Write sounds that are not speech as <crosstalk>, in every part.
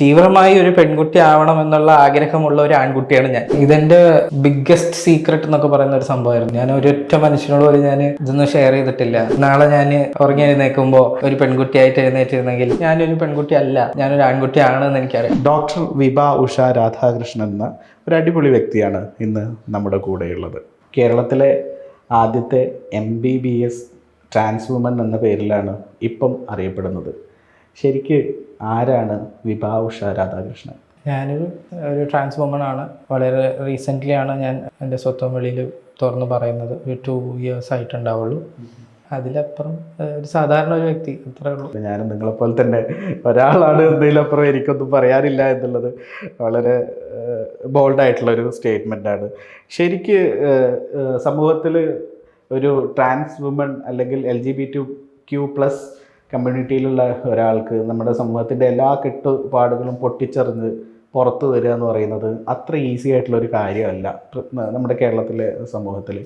തീവ്രമായി ഒരു പെൺകുട്ടി ആവണം എന്നുള്ള ആഗ്രഹമുള്ള ഒരു ആൺകുട്ടിയാണ് ഞാൻ. ഇതെന്റെ ബിഗ്ഗസ്റ്റ് സീക്രട്ട് എന്നൊക്കെ പറയുന്ന ഒരു സംഭവമായിരുന്നു. ഞാൻ ഒരൊറ്റ മനുഷ്യനോട് പോലും ഞാൻ ഇതൊന്നും ഷെയർ ചെയ്തിട്ടില്ല. നാളെ ഞാൻ ഉറങ്ങി എഴുന്നേൽക്കുമ്പോൾ ഒരു പെൺകുട്ടിയായിട്ട് എഴുന്നേറ്റിരുന്നെങ്കിൽ ഞാനൊരു പെൺകുട്ടി അല്ല ഞാനൊരു ആൺകുട്ടിയാണെന്ന് എനിക്കറിയാം. ഡോക്ടർ വിഭ ഉഷ രാധാകൃഷ്ണൻ എന്ന ഒരു അടിപൊളി വ്യക്തിയാണ് ഇന്ന് നമ്മുടെ കൂടെയുള്ളത്. കേരളത്തിലെ ആദ്യത്തെ M B B S trans woman എന്ന പേരിലാണ് ഇപ്പം അറിയപ്പെടുന്നത്. ശരിക്ക് ആരാണ് വിഭാവുഷ ഉഷ രാധാകൃഷ്ണൻ? ഞാനൊരു ഒരു ട്രാൻസ് വുമൺ ആണ്. വളരെ റീസെന്റ്ലി ആണ് ഞാൻ എന്റെ സ്വന്തം വെളിയിൽ തുറന്ന് പറയുന്നത്. ഒരു ടു ഇയേഴ്സ് ആയിട്ടുണ്ടാവുള്ളൂ. അതിലപ്പുറം ഒരു സാധാരണ ഒരു വ്യക്തി. അത്രേ ഉള്ളൂ. ഞാനും നിങ്ങളെപ്പോലെ തന്നെ ഒരാളാണ് എന്നതിലപ്പുറം എനിക്കൊന്നും പറയാനില്ല എന്നുള്ളത് വളരെ ബോൾഡായിട്ടുള്ള ഒരു സ്റ്റേറ്റ്മെന്റ് ആണ്. ശരിക്ക് സമൂഹത്തിൽ ഒരു ട്രാൻസ് വുമൺ അല്ലെങ്കിൽ L G B T Q plus കമ്മ്യൂണിറ്റിയിലുള്ള ഒരാൾക്ക് നമ്മുടെ സമൂഹത്തിന്റെ എല്ലാ കെട്ടുപാടുകളും പൊട്ടിച്ചെറിഞ്ഞ് പുറത്ത് വരിക എന്ന് പറയുന്നത് അത്ര ഈസി ആയിട്ടുള്ള ഒരു കാര്യമല്ല നമ്മുടെ കേരളത്തിലെ സമൂഹത്തിൽ.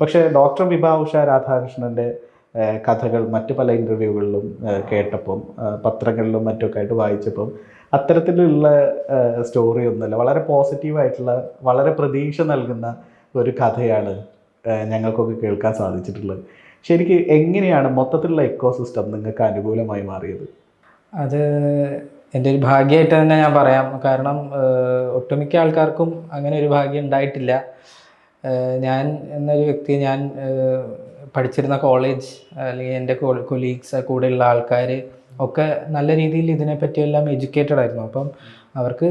പക്ഷേ ഡോക്ടർ വിഭ ഉഷ രാധാകൃഷ്ണന്റെ കഥകൾ മറ്റ് പല ഇന്റർവ്യൂകളിലും കേട്ടപ്പം പത്രങ്ങളിലും മറ്റൊക്കെ ആയിട്ട് വായിച്ചപ്പം അത്തരത്തിലുള്ള സ്റ്റോറി ഒന്നുമല്ല വളരെ പോസിറ്റീവായിട്ടുള്ള വളരെ പ്രതീക്ഷ നൽകുന്ന ഒരു കഥയാണ് ഞങ്ങൾക്കൊക്കെ കേൾക്കാൻ സാധിച്ചിട്ടുള്ളത്. ശരിക്ക് എങ്ങനെയാണ് മൊത്തത്തിലുള്ള എക്കോസിസ്റ്റം നിങ്ങൾക്ക് അനുകൂലമായി മാറിയത്? അത് എന്റെ ഒരു ഭാഗ്യമായിട്ട് തന്നെ ഞാൻ പറയാം. കാരണം ഒട്ടുമിക്ക ആൾക്കാർക്കും അങ്ങനെ ഒരു ഭാഗ്യം ഉണ്ടായിട്ടില്ല. ഞാൻ എന്നൊരു വ്യക്തി ഞാൻ പഠിച്ചിരുന്ന കോളേജ് അല്ലെങ്കിൽ എന്റെ കൊലീഗ്സ് കൂടെയുള്ള ആൾക്കാർ ഒക്കെ നല്ല രീതിയിൽ ഇതിനെപ്പറ്റിയെല്ലാം എഡ്യൂക്കേറ്റഡ് ആയിരുന്നു. അപ്പം അവർക്ക്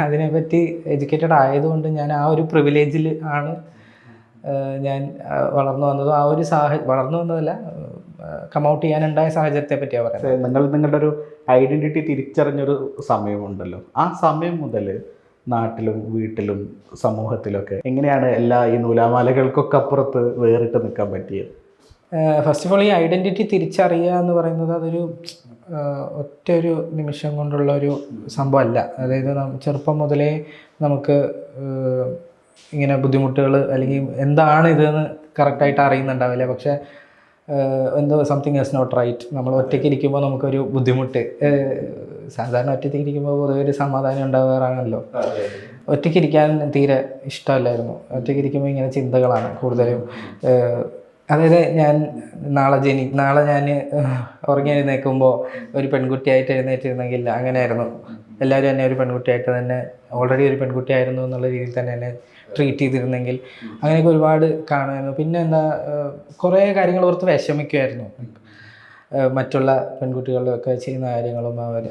അതിനെപ്പറ്റി എഡ്യൂക്കേറ്റഡ് ആയതുകൊണ്ട് ഞാൻ ആ ഒരു പ്രിവിലേജിൽ ആണ് ഞാൻ വളർന്നു വന്നതും ആ ഒരു സാഹചര്യം വളർന്നു വന്നതല്ല കമൗട്ട് ചെയ്യാനുണ്ടായ സാഹചര്യത്തെ പറ്റിയാ പറയുന്നത്. നിങ്ങൾ നിങ്ങളുടെ ഒരു ഐഡന്റിറ്റി തിരിച്ചറിഞ്ഞൊരു സമയമുണ്ടല്ലോ. ആ സമയം മുതൽ നാട്ടിലും വീട്ടിലും സമൂഹത്തിലൊക്കെ എങ്ങനെയാണ് എല്ലാ ഈ നൂലാമാലകൾക്കൊക്കെ അപ്പുറത്ത് വേറിട്ട് നിൽക്കാൻ പറ്റിയത്? ഫസ്റ്റ് ഓഫ് ഓൾ ഈ ഐഡന്റിറ്റി തിരിച്ചറിയുക എന്ന് പറയുന്നത് അതൊരു ഒറ്റ ഒരു നിമിഷം കൊണ്ടുള്ള ഒരു സംഭവമല്ല. അതായത് ചെറുപ്പം മുതലേ നമുക്ക് ഇങ്ങനെ ബുദ്ധിമുട്ടുകൾ അല്ലെങ്കിൽ എന്താണ് ഇതെന്ന് കറക്റ്റായിട്ട് അറിയുന്നുണ്ടാവില്ല. പക്ഷേ എന്തോ സംതിങ് ഈസ് നോട്ട് റൈറ്റ് നമ്മൾ ഒറ്റയ്ക്ക് ഇരിക്കുമ്പോൾ നമുക്കൊരു ബുദ്ധിമുട്ട്. സാധാരണ ഒറ്റയ്ക്ക് ഇരിക്കുമ്പോൾ പൊതുവെ ഒരു സമാധാനം ഉണ്ടാകാറാണല്ലോ ഒറ്റയ്ക്ക് ഇരിക്കാൻ തീരെ ഇഷ്ടമല്ലായിരുന്നു. ഒറ്റയ്ക്ക് ഇരിക്കുമ്പോൾ ഇങ്ങനെ ചിന്തകളാണ് കൂടുതലും. അതായത് ഞാൻ നാളെ ജനി നാളെ ഞാൻ ഉറങ്ങി എഴുന്നേൽക്കുമ്പോൾ ഒരു പെൺകുട്ടിയായിട്ട് എഴുന്നേറ്റിരുന്നെങ്കിൽ അങ്ങനെയായിരുന്നു. എല്ലാവരും എന്നെ ഒരു പെൺകുട്ടിയായിട്ട് തന്നെ ഓൾറെഡി ഒരു പെൺകുട്ടിയായിരുന്നു എന്നുള്ള രീതിയിൽ തന്നെ എന്നെ ട്രീറ്റ് ചെയ്തിരുന്നെങ്കിൽ അങ്ങനെയൊക്കെ ഒരുപാട് കാണുമായിരുന്നു. പിന്നെ എന്താ കുറേ കാര്യങ്ങൾ ഓർത്ത് വിഷമിക്കുമായിരുന്നു. മറ്റുള്ള പെൺകുട്ടികളൊക്കെ ചെയ്യുന്ന കാര്യങ്ങളും അവർ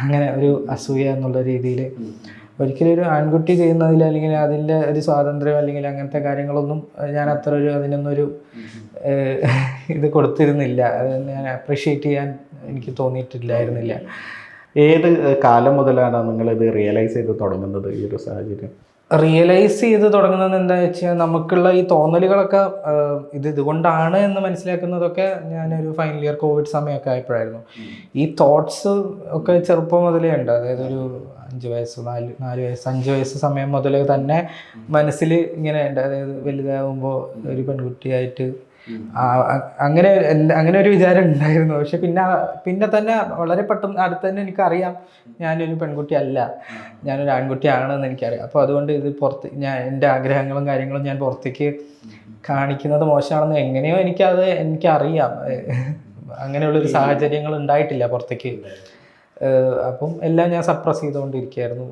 അങ്ങനെ ഒരു അസൂയ എന്നുള്ള രീതിയിൽ ഒരിക്കലും ഒരു ആൺകുട്ടി ചെയ്യുന്നതിൽ അല്ലെങ്കിൽ അതിന്റെ ഒരു സ്വാതന്ത്ര്യം അല്ലെങ്കിൽ അങ്ങനത്തെ കാര്യങ്ങളൊന്നും ഞാൻ അത്ര ഒരു അതിനൊന്നൊരു ഇത് കൊടുത്തിരുന്നില്ല. അത് ഞാൻ അപ്രിഷ്യേറ്റ് ചെയ്യാൻ എനിക്ക് തോന്നിയിട്ടില്ലായിരുന്നില്ല. ഏത് കാലം മുതലാണ് നിങ്ങളിത് റിയലൈസ് ചെയ്ത് തുടങ്ങുന്നത് ഈ ഒരു സാഹചര്യം? റിയലൈസ് ചെയ്ത് തുടങ്ങുന്നത് എന്താ വെച്ചാൽ നമുക്കുള്ള ഈ തോന്നലുകളൊക്കെ ഇത് ഇതുകൊണ്ടാണ് എന്ന് മനസ്സിലാക്കുന്നതൊക്കെ ഞാനൊരു ഫൈനൽ ഇയർ കോവിഡ് സമയമൊക്കെ ആയപ്പോഴായിരുന്നു. ഈ തോട്ട്സ് ഒക്കെ ചെറുപ്പം മുതലേ ഉണ്ട്. അതായത് ഒരു അഞ്ച് വയസ്സ് നാല് നാല് വയസ്സ് അഞ്ച് വയസ്സ് സമയം മുതലേ തന്നെ മനസ്സിൽ ഇങ്ങനെ ഉണ്ട്. അതായത് വലുതാകുമ്പോൾ ഒരു പെൺകുട്ടിയായിട്ട് അങ്ങനെ അങ്ങനെ ഒരു വിചാരം ഉണ്ടായിരുന്നു. പക്ഷെ പിന്നെ പിന്നെ തന്നെ വളരെ പെട്ടെന്ന് അടുത്ത് തന്നെ എനിക്കറിയാം. ഞാനൊരു പെൺകുട്ടി അല്ല. ഞാനൊരു ആൺകുട്ടിയാണെന്ന് എനിക്കറിയാം. അപ്പോൾ അതുകൊണ്ട് ഇത് പുറത്ത് ഞാൻ എന്റെ ആഗ്രഹങ്ങളും കാര്യങ്ങളും ഞാൻ പുറത്തേക്ക് കാണിക്കുന്നത് മോശമാണെന്ന് എങ്ങനെയോ എനിക്കത് എനിക്കറിയാം. അങ്ങനെയുള്ളൊരു സാഹചര്യങ്ങൾ ഉണ്ടായിട്ടില്ല പുറത്തേക്ക്. അപ്പം എല്ലാം ഞാൻ സപ്രസ് ചെയ്തുകൊണ്ടിരിക്കുകയായിരുന്നു.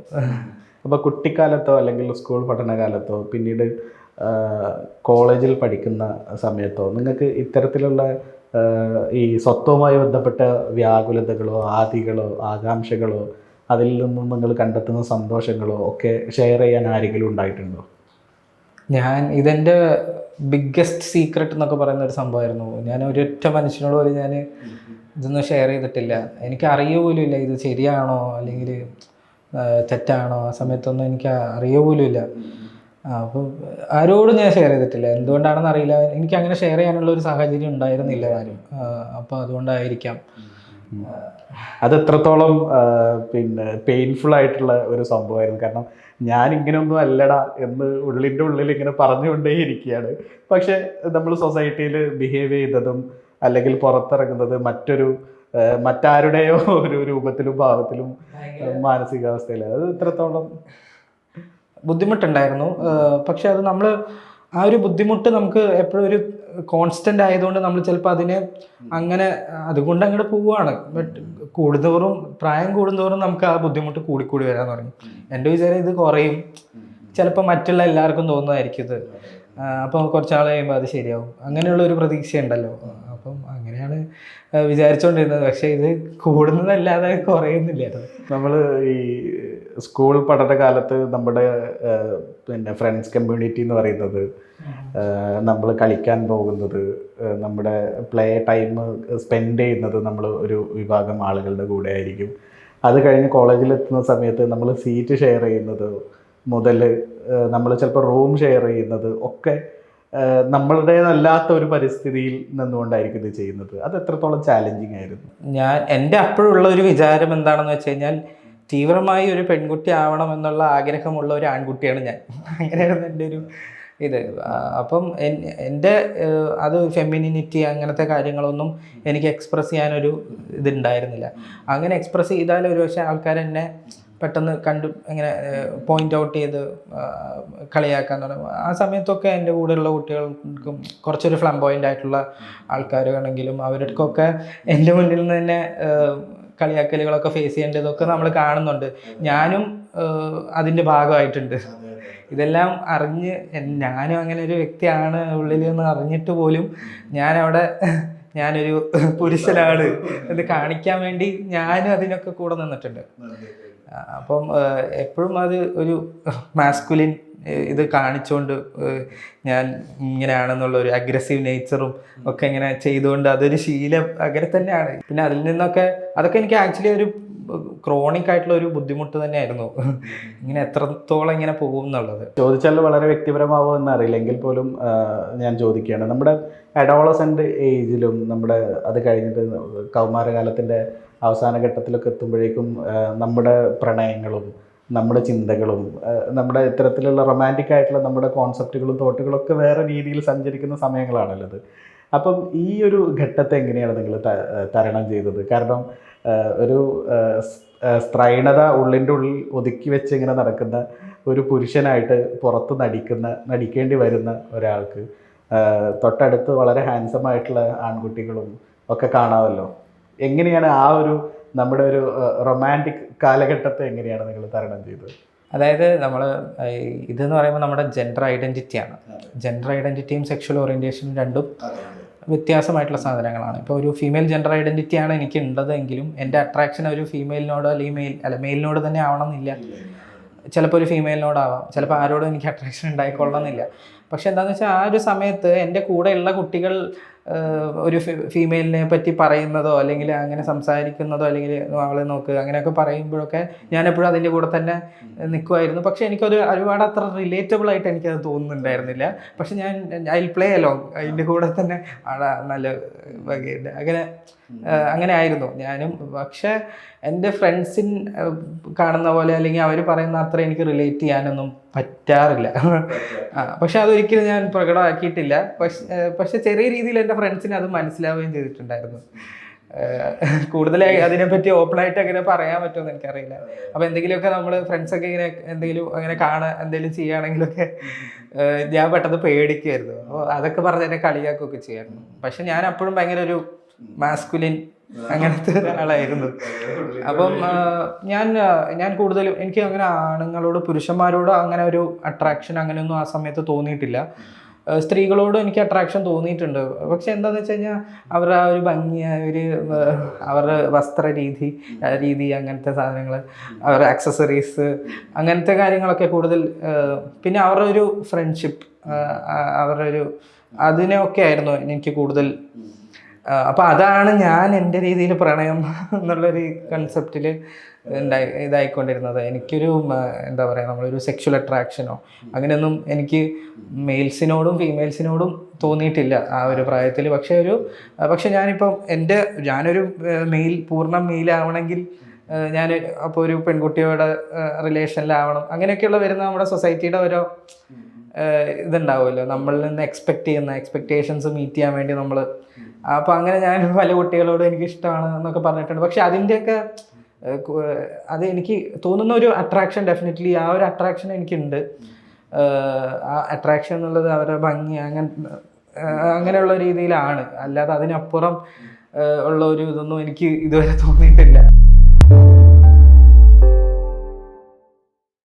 അപ്പോൾ കുട്ടിക്കാലത്തോ അല്ലെങ്കിൽ സ്കൂൾ പഠനകാലത്തോ പിന്നീട് കോളേജിൽ പഠിക്കുന്ന സമയത്തോ നിങ്ങൾക്ക് ഇത്തരത്തിലുള്ള ഈ സ്വത്വവുമായി ബന്ധപ്പെട്ട വ്യാകുലതകളോ ആദികളോ ആകാംക്ഷകളോ അതിൽ നിന്നും നിങ്ങൾ കണ്ടെത്തുന്ന സന്തോഷങ്ങളോ ഒക്കെ ഷെയർ ചെയ്യാൻ ആരെങ്കിലും ഉണ്ടായിട്ടുണ്ടോ? ഞാൻ ഇതെന്റെ ബിഗ്ഗസ്റ്റ് സീക്രട്ട് എന്നൊക്കെ പറയുന്ന ഒരു സംഭവമായിരുന്നു. ഞാൻ ഒരൊറ്റ മനുഷ്യനോട് പോലും ഞാൻ ഇതൊന്നും ഷെയർ ചെയ്തിട്ടില്ല. എനിക്ക് അറിയ പോലും ഇല്ല ഇത് ശരിയാണോ? അല്ലെങ്കിൽ തെറ്റാണോ? ആ സമയത്തൊന്നും എനിക്ക് അറിയ പോലും ഇല്ല. അപ്പം ആരോടും ഞാൻ ഷെയർ ചെയ്തിട്ടില്ല. എന്തുകൊണ്ടാണെന്ന് അറിയില്ല. എനിക്ക് അങ്ങനെ ഷെയർ ചെയ്യാനുള്ള ഒരു സാഹചര്യം ഉണ്ടായിരുന്നില്ല ആരും. അപ്പോൾ അതുകൊണ്ടായിരിക്കാം. അത് എത്രത്തോളം പിന്നെ പെയിൻഫുൾ ആയിട്ടുള്ള ഒരു സംഭവമായിരുന്നു. കാരണം ഞാൻ ഇങ്ങനെയൊന്നും അല്ലടാ എന്ന് ഉള്ളിന്റെ ഉള്ളിൽ ഇങ്ങനെ പറഞ്ഞുകൊണ്ടേ ഇരിക്കുകയാണ്. പക്ഷെ നമ്മൾ സൊസൈറ്റിയിൽ ബിഹേവ് ചെയ്തതും അല്ലെങ്കിൽ പുറത്തിറങ്ങുന്നത് മറ്റൊരു മറ്റാരുടെയോ ഒരു രൂപത്തിലും ഭാവത്തിലും മാനസികാവസ്ഥയിൽ മാനസികാവസ്ഥയിലും. അത് ഇത്രത്തോളം ബുദ്ധിമുട്ടുണ്ടായിരുന്നു. പക്ഷെ അത് നമ്മൾ ആ ഒരു ബുദ്ധിമുട്ട് നമുക്ക് എപ്പോഴും ഒരു കോൺസ്റ്റന്റ് ആയതുകൊണ്ട് നമ്മൾ ചിലപ്പോൾ അതിനെ അങ്ങനെ അതുകൊണ്ട് അങ്ങോട്ട് പോവുകയാണ് ബട്ട് കൂടുന്തോറും പ്രായം കൂടുന്തോറും നമുക്ക് ആ ബുദ്ധിമുട്ട് കൂടിക്കൂടി വരാൻ തുടങ്ങി. എന്റെ വിചാരം ഇത് കുറയും. ചിലപ്പോൾ മറ്റുള്ള എല്ലാവർക്കും തോന്നുന്നതായിരിക്കും ഇത്. അപ്പോൾ കുറച്ചാൾ കഴിയുമ്പോൾ അത് ശരിയാവും. അങ്ങനെയുള്ള ഒരു പ്രതീക്ഷ ഉണ്ടല്ലോ അപ്പം വിചാരിച്ചുകൊണ്ടിരുന്നത് പക്ഷേ ഇത് കൂടുന്നതല്ലാതെ കുറയുന്നില്ലായിരുന്നു നമ്മൾ ഈ സ്കൂൾ പഠനകാലത്ത് നമ്മുടെ പിന്നെ ഫ്രണ്ട്സ് കമ്മ്യൂണിറ്റി എന്ന് പറയുന്നത് നമ്മൾ കളിക്കാൻ പോകുന്നത് നമ്മുടെ പ്ലേ ടൈം സ്പെൻഡ് ചെയ്യുന്നത് നമ്മൾ ഒരു വിഭാഗം ആളുകളുടെ കൂടെ ആയിരിക്കും. അത് കഴിഞ്ഞ് കോളേജിലെത്തുന്ന സമയത്ത് നമ്മൾ സീറ്റ് ഷെയർ ചെയ്യുന്നത് മുതൽ നമ്മൾ ചിലപ്പോൾ റൂം ഷെയർ ചെയ്യുന്നത് ഒക്കെ നമ്മളുടേതല്ലാത്ത ഒരു പരിസ്ഥിതിയിൽ നിന്നുകൊണ്ടായിരിക്കും ഇത് ചെയ്യുന്നത്. അത് എത്രത്തോളം ചാലഞ്ചിങ് ആയിരുന്നു. ഞാൻ എന്റെ അപ്പോഴുള്ള ഒരു വിചാരം എന്താണെന്ന് വെച്ച് കഴിഞ്ഞാൽ തീവ്രമായി ഒരു പെൺകുട്ടി ആവണം എന്നുള്ള ആഗ്രഹമുള്ള ഒരു ആൺകുട്ടിയാണ് ഞാൻ. അങ്ങനെയായിരുന്നു എന്റെ ഒരു ഇത്. അപ്പം എൻ- എന്റെ അത് ഫെമിനിനിറ്റി അങ്ങനത്തെ കാര്യങ്ങളൊന്നും എനിക്ക് എക്സ്പ്രസ് ചെയ്യാനൊരു ഇതുണ്ടായിരുന്നില്ല. അങ്ങനെ എക്സ്പ്രസ് ചെയ്താൽ ഒരു പക്ഷേ ആൾക്കാർ എന്നെ പെട്ടെന്ന് കണ്ടു ഇങ്ങനെ പോയിന്റ് ഔട്ട് ചെയ്ത് കളിയാക്കാൻ തുടങ്ങും. ആ സമയത്തൊക്കെ എന്റെ കൂടെയുള്ള കുട്ടികൾക്കും കുറച്ചൊരു ഫ്ലംബോയിന്റ് ആയിട്ടുള്ള ആൾക്കാരാണെങ്കിലും അവർക്കൊക്കെ എന്റെ മുന്നിൽ നിന്ന് തന്നെ കളിയാക്കലുകളൊക്കെ ഫേസ് ചെയ്യേണ്ടതൊക്കെ നമ്മൾ കാണുന്നുണ്ട്. ഞാനും അതിന്റെ ഭാഗമായിട്ടുണ്ട്. ഇതെല്ലാം അറിഞ്ഞ് ഞാനും അങ്ങനെ ഒരു വ്യക്തിയാണ് ഉള്ളിൽ എന്ന് അറിഞ്ഞിട്ട് പോലും ഞാനവിടെ ഞാനൊരു പുരുഷനാണ് എന്ന് കാണിക്കാൻ വേണ്ടി ഞാനും അതിനൊക്കെ കൂടെ നിന്നിട്ടുണ്ട്. അപ്പം എപ്പോഴും അത് ഒരു <laughs> മാസ്കുലിൻ ഇത് കാണിച്ചുകൊണ്ട് ഞാൻ ഇങ്ങനെയാണെന്നുള്ള ഒരു അഗ്രസീവ് നേച്ചറും ഒക്കെ ഇങ്ങനെ ചെയ്തുകൊണ്ട് അതൊരു ശീലം അങ്ങനെ തന്നെയാണ്. പിന്നെ അതിൽ നിന്നൊക്കെ അതൊക്കെ എനിക്ക് ആക്ച്വലി ഒരു ക്രോണിക് ആയിട്ടുള്ള ഒരു ബുദ്ധിമുട്ട് തന്നെയായിരുന്നു. ഇങ്ങനെ എത്രത്തോളം ഇങ്ങനെ പോകും എന്നുള്ളത്. ചോദിച്ചാൽ വളരെ വ്യക്തിപരമാവോ എന്ന് അറിയില്ല പോലും ഞാൻ ചോദിക്കുകയാണ്. നമ്മുടെ അഡോളസെന്റ് ഏജിലും നമ്മുടെ അത് കഴിഞ്ഞിട്ട് കൗമാരകാലത്തിന്റെ അവസാന ഘട്ടത്തിലൊക്കെ എത്തുമ്പോഴേക്കും നമ്മുടെ പ്രണയങ്ങളും നമ്മുടെ ചിന്തകളും നമ്മുടെ ഇത്തരത്തിലുള്ള റൊമാന്റിക് ആയിട്ടുള്ള നമ്മുടെ കോൺസെപ്റ്റുകളും തോട്ടുകളൊക്കെ വേറെ രീതിയിൽ സഞ്ചരിക്കുന്ന സമയങ്ങളാണല്ലോ അപ്പം ഈ ഒരു ഘട്ടത്തെ എങ്ങനെയാണ് നിങ്ങൾ തരണം ചെയ്തത്? കാരണം ഒരു സ്ത്രൈണത ഉള്ളിന്റെ ഉള്ളിൽ ഒതുക്കി വെച്ച് ഇങ്ങനെ നടക്കുന്ന ഒരു പുരുഷനായിട്ട് പുറത്ത് നടിക്കുന്ന നടിക്കേണ്ടി വരുന്ന ഒരാൾക്ക് തൊട്ടടുത്ത് വളരെ ഹാൻസം ആയിട്ടുള്ള ആൺകുട്ടികളും ഒക്കെ കാണാമല്ലോ. എങ്ങനെയാണ് ആ ഒരു നമ്മുടെ ഒരു റൊമാന്റിക് കാലഘട്ടത്തെ എങ്ങനെയാണ് നിങ്ങൾ തരണം ചെയ്തത്? അതായത് നമ്മൾ ഇതെന്ന് പറയുമ്പോൾ നമ്മുടെ ജെൻഡർ ഐഡന്റിറ്റിയാണ് ജെൻഡർ ഐഡന്റിറ്റിയും സെക്ഷൽ ഓറിയന്റേഷനും രണ്ടും വ്യത്യാസമായിട്ടുള്ള സാധനങ്ങളാണ്. ഇപ്പോൾ ഒരു ഫീമെയിൽ ജെൻഡർ ഐഡന്റിറ്റിയാണ് എനിക്ക് ഉള്ളതെങ്കിലും എന്റെ അട്രാക്ഷൻ ഒരു ഫീമെയിലിനോടോ അല്ലെങ്കിൽ മെയിൽ അല്ല മെയിലിനോട് തന്നെ ആവണമെന്നില്ല. ചിലപ്പോൾ ഒരു ഫീമെയിലിനോടാവാം ചിലപ്പോൾ ആരോടും എനിക്ക് അട്രാക്ഷൻ ഉണ്ടായിക്കൊള്ളണമെന്നില്ല. പക്ഷെ എന്താണെന്ന് വെച്ചാൽ ആ ഒരു സമയത്ത് എന്റെ കൂടെയുള്ള കുട്ടികൾ ഒരു ഫീമെയിലിനെ പറ്റി പറയുന്നതോ അല്ലെങ്കിൽ അങ്ങനെ സംസാരിക്കുന്നതോ അല്ലെങ്കിൽ അവളെ നോക്ക് അങ്ങനെയൊക്കെ പറയുമ്പോഴൊക്കെ ഞാൻ എപ്പോഴും അതിന്റെ കൂടെ തന്നെ നിൽക്കുമായിരുന്നു പക്ഷെ എനിക്കൊരു ഒരുപാട് അത്ര റിലേറ്റബിൾ ആയിട്ട് എനിക്കത് തോന്നുന്നുണ്ടായിരുന്നില്ല. പക്ഷെ ഞാൻ ഐ പ്ലേ അലോ അതിന്റെ കൂടെ തന്നെ ആടാ നല്ല വകയുണ്ട്. അങ്ങനെ അങ്ങനെ ആയിരുന്നു. ഞാനും പക്ഷെ എന്റെ ഫ്രണ്ട്സിൻ കാണുന്ന പോലെ അല്ലെങ്കിൽ അവർ പറയുന്ന അത്ര എനിക്ക് റിലേറ്റ് ചെയ്യാനൊന്നും പറ്റാറില്ല. പക്ഷെ അതൊരിക്കലും ഞാൻ പ്രകടമാക്കിയിട്ടില്ല. പക്ഷെ പക്ഷെ ചെറിയ രീതിയിൽ എന്റെ ഫ്രണ്ട്സിന് അത് മനസ്സിലാവുകയും ചെയ്തിട്ടുണ്ടായിരുന്നു. കൂടുതലായി അതിനെപ്പറ്റി ഓപ്പൺ ആയിട്ട് അങ്ങനെ പറയാൻ പറ്റുമെന്ന് എനിക്കറിയില്ല. അപ്പോൾ എന്തെങ്കിലുമൊക്കെ നമ്മൾ ഫ്രണ്ട്സൊക്കെ ഇങ്ങനെ എന്തെങ്കിലും അങ്ങനെ കാണുക എന്തെങ്കിലും ചെയ്യുകയാണെങ്കിലൊക്കെ ഞാൻ പെട്ടെന്ന് പേടിക്കുമായിരുന്നു അപ്പോൾ അതൊക്കെ പറഞ്ഞ് എന്നെ കളിയാക്കുകയൊക്കെ ചെയ്യായിരുന്നു. പക്ഷെ ഞാൻ അപ്പോഴും ഭയങ്കര ഒരു മാസ്കുലിൻ അങ്ങനത്തെ ഒരാളായിരുന്നു. അപ്പം ഞാൻ ഞാൻ കൂടുതലും എനിക്ക് അങ്ങനെ ആണുങ്ങളോട് പുരുഷന്മാരോട് അങ്ങനെ ഒരു അട്രാക്ഷൻ അങ്ങനെയൊന്നും ആ സമയത്ത് തോന്നിയിട്ടില്ല. സ്ത്രീകളോട് എനിക്ക് അട്രാക്ഷൻ തോന്നിയിട്ടുണ്ട്. പക്ഷെ എന്താണെന്ന് വെച്ച് കഴിഞ്ഞാൽ അവരുടെ ആ ഒരു ഭംഗി ഒരു അവരുടെ വസ്ത്ര രീതി രീതി അങ്ങനത്തെ സാധനങ്ങൾ അവരുടെ ആക്സസറീസ് അങ്ങനത്തെ കാര്യങ്ങളൊക്കെ കൂടുതൽ പിന്നെ അവരുടെ ഒരു ഫ്രണ്ട്ഷിപ്പ് അവരുടെ ഒരു അതിനെയൊക്കെ ആയിരുന്നു എനിക്ക് കൂടുതൽ അപ്പോൾ അതാണ് ഞാൻ എന്റെ രീതിയിൽ പ്രണയം <laughs> എന്നുള്ളൊരു കൺസെപ്റ്റിൽ ഉണ്ടായി ഇതായിക്കൊണ്ടിരുന്നത്. എനിക്കൊരു എന്താ പറയുക നമ്മളൊരു സെക്ഷൽ അട്രാക്ഷനോ അങ്ങനെയൊന്നും എനിക്ക് മെയിൽസിനോടും ഫീമെയിൽസിനോടും തോന്നിയിട്ടില്ല ആ ഒരു പ്രായത്തിൽ. പക്ഷേ ഒരു പക്ഷേ ഞാനിപ്പം എന്റെ ഞാനൊരു മെയിൽ പൂർണ മെയിലാവണമെങ്കിൽ ഞാൻ അപ്പോൾ ഒരു പെൺകുട്ടിയോടെ റിലേഷനിലാവണം അങ്ങനെയൊക്കെയുള്ള വരുന്ന നമ്മുടെ സൊസൈറ്റിയുടെ ഓരോ ഇതുണ്ടാവുമല്ലോ. നമ്മളിൽ നിന്ന് എക്സ്പെക്ട് ചെയ്യുന്ന എക്സ്പെക്റ്റേഷൻസ് മീറ്റ് ചെയ്യാൻ വേണ്ടി നമ്മൾ അപ്പോൾ അങ്ങനെ ഞാൻ പല കുട്ടികളോടും എനിക്ക് ഇഷ്ടമാണ് എന്നൊക്കെ പറഞ്ഞിട്ടുണ്ട്. പക്ഷെ അതിന്റെയൊക്കെ അത് എനിക്ക് തോന്നുന്ന ഒരു അട്രാക്ഷൻ ഡെഫിനറ്റ്ലി ആ ഒരു അട്രാക്ഷൻ എനിക്കുണ്ട്. ആ അട്രാക്ഷൻ എന്നുള്ളത് അവരുടെ ഭംഗി അങ്ങനെ അങ്ങനെയുള്ള രീതിയിലാണ്. അല്ലാതെ അതിനപ്പുറം ഉള്ള ഒരു ഇതൊന്നും എനിക്ക് ഇതുവരെ തോന്നിയിട്ടില്ല.